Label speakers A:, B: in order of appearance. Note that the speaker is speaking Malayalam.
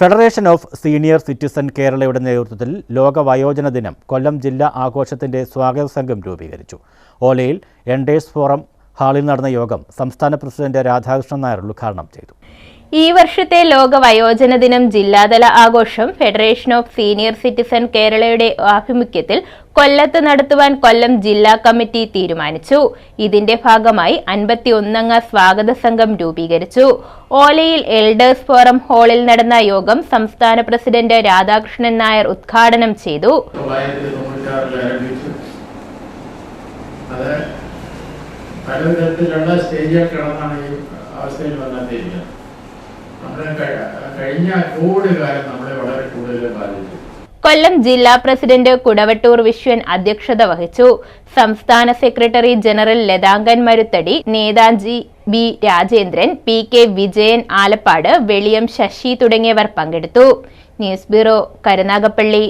A: ഫെഡറേഷൻ ഓഫ് സീനിയർ സിറ്റിസൺ കേരളയുടെ നേതൃത്വത്തിൽ ലോക വയോജന ദിനം കൊല്ലം ജില്ലാ ആഘോഷത്തിന്റെ സ്വാഗത സംഘം രൂപീകരിച്ചു. ഓലയിൽ എൻഡേഴ്സ് ഫോറം ഹാളിൽ നടന്ന യോഗം സംസ്ഥാന പ്രസിഡന്റ് രാധാകൃഷ്ണൻ നായർ ഉദ്ഘാടനം ചെയ്തു.
B: ഈ വർഷത്തെ ലോക വയോജന ദിനം ജില്ലാതല ആഘോഷം ഫെഡറേഷൻ ഓഫ് സീനിയർ സിറ്റിസൺ കേരളയുടെ ആഭിമുഖ്യത്തിൽ കൊല്ലത്ത് നടത്തുവാൻ കൊല്ലം ജില്ലാ കമ്മിറ്റി തീരുമാനിച്ചു. ഇതിന്റെ ഭാഗമായി അൻപത്തിയൊന്നംഗ സ്വാഗത സംഘം രൂപീകരിച്ചു. ഓലയിൽ എൽഡേഴ്സ് ഫോറം ഹാളിൽ നടന്ന യോഗം സംസ്ഥാന പ്രസിഡന്റ് രാധാകൃഷ്ണൻ നായർ ഉദ്ഘാടനം ചെയ്തു.
C: വന്നെത്തിയിരിക്കുന്നത് നമ്മുടെ കഴി- കഴിഞ്ഞ കോവിഡ് കാലം നമ്മളെ വളരെ
B: കൊല്ലം ജില്ലാ പ്രസിഡന്റ് കുടവട്ടൂർ വിശ്വൻ അധ്യക്ഷത വഹിച്ചു. സംസ്ഥാന secretary general Lathankan Maruthady Netaji B Rajendran P K Vijayan Alappad Veliyam Sasi തുടങ്ങിയവർ പങ്കെടുത്തു. News bureau Karunagappally.